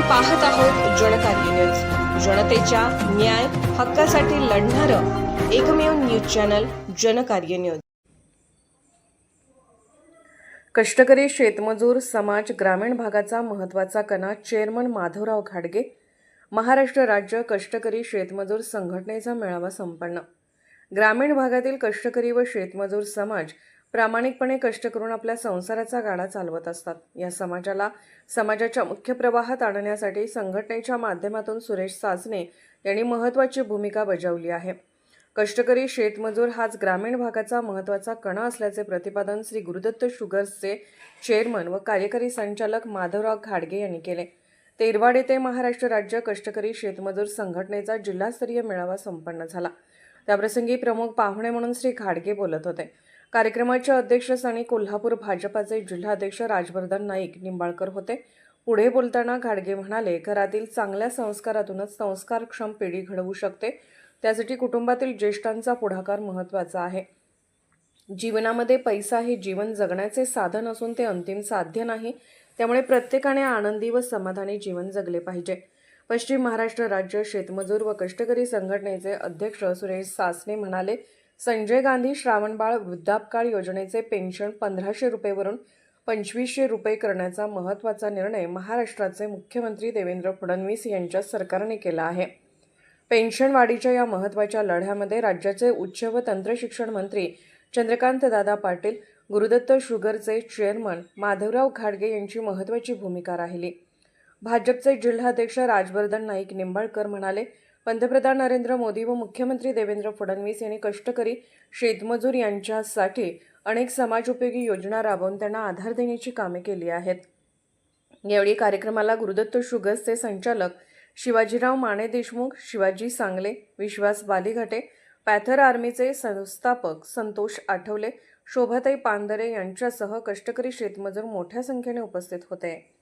पाहत आहोत जनकार्य न्यूज. जनतेच्या न्याय हक्कासाठी लढणारं एकमेव न्यूज चॅनल जनकार्य न्यूज. कष्टकरी शेतमजूर समाज ग्रामीण भागाचा महत्त्वाचा कणा चेअरमन माधवराव घाडगे. महाराष्ट्र राज्य कष्टकरी शेतमजूर संघटनेचा मेळावा संपन्न. ग्रामीण भागातील कष्टकरी व शेतमजूर समाज प्रामाणिकपणे कष्ट करून आपल्या संसाराचा गाडा चालवत असतात. या समाजाला समाजाच्या मुख्य प्रवाहात आणण्यासाठी संघटनेच्या माध्यमातून सुरेश साजने यांनी महत्त्वाची भूमिका बजावली आहे. कष्टकरी शेतमजूर हाच ग्रामीण भागाचा महत्त्वाचा कणा असल्याचे प्रतिपादन श्री गुरुदत्त शुगर्सचे चेअरमन व कार्यकारी संचालक माधवराव घाडगे यांनी केले. तेरवाड येथे महाराष्ट्र राज्य कष्टकरी शेतमजूर संघटनेचा जिल्हास्तरीय मेळावा संपन्न झाला. त्याप्रसंगी प्रमुख पाहुणे म्हणून श्री घाडगे बोलत होते. कार्यक्रमाच्या अध्यक्षस्थानी कोल्हापूर भाजपाचे जिल्हाध्यक्ष राजवर्धन नाईक निंबाळकर होते. पुढे बोलताना घाडगे म्हणाले घरातील चांगल्या संस्कारातूनच संस्कारक्षम पिढी घडवू शकते. त्यासाठी कुटुंबातील ज्येष्ठांचा पुढाकार महत्त्वाचा आहे. जीवनामध्ये पैसा हे जीवन जगण्याचे साधन असून ते अंतिम साध्य नाही. त्यामुळे प्रत्येकाने आनंदी व समाधानी जीवन जगले पाहिजे. पश्चिम महाराष्ट्र राज्य शेतमजूर व कष्टकरी संघटनेचे अध्यक्ष सुरेश सासने म्हणाले संजय गांधी श्रावणबाळ वृद्धापकाळ योजनेचे पेन्शन पंधराशे रुपयेवरून पंचवीसशे रुपये करण्याचा महत्त्वाचा निर्णय महाराष्ट्राचे मुख्यमंत्री देवेंद्र फडणवीस यांच्या सरकारने केला आहे. पेन्शन वाढीच्या या महत्त्वाच्या लढ्यामध्ये राज्याचे उच्च व तंत्रशिक्षण मंत्री चंद्रकांत दादा पाटील गुरुदत्त शुगरचे चेअरमन माधवराव घाडगे यांची महत्त्वाची भूमिका राहिली. भाजपचे जिल्हाध्यक्ष राजवर्धन नाईक निंबाळकर म्हणाले पंतप्रधान नरेंद्र मोदी व मुख्यमंत्री देवेंद्र फडणवीस यांनी कष्टकरी शेतमजूर यांच्यासाठी अनेक समाजोपयोगी योजना राबवून त्यांना आधार देण्याची कामे केली आहेत. यावेळी कार्यक्रमाला गुरुदत्त शुगर्सचे संचालक शिवाजीराव माने देशमुख शिवाजी सांगले विश्वास बालिघाटे पॅथर आर्मीचे संस्थापक संतोष आठवले शोभाताई पांदरे यांच्यासह कष्टकरी शेतमजूर मोठ्या संख्येने उपस्थित होते.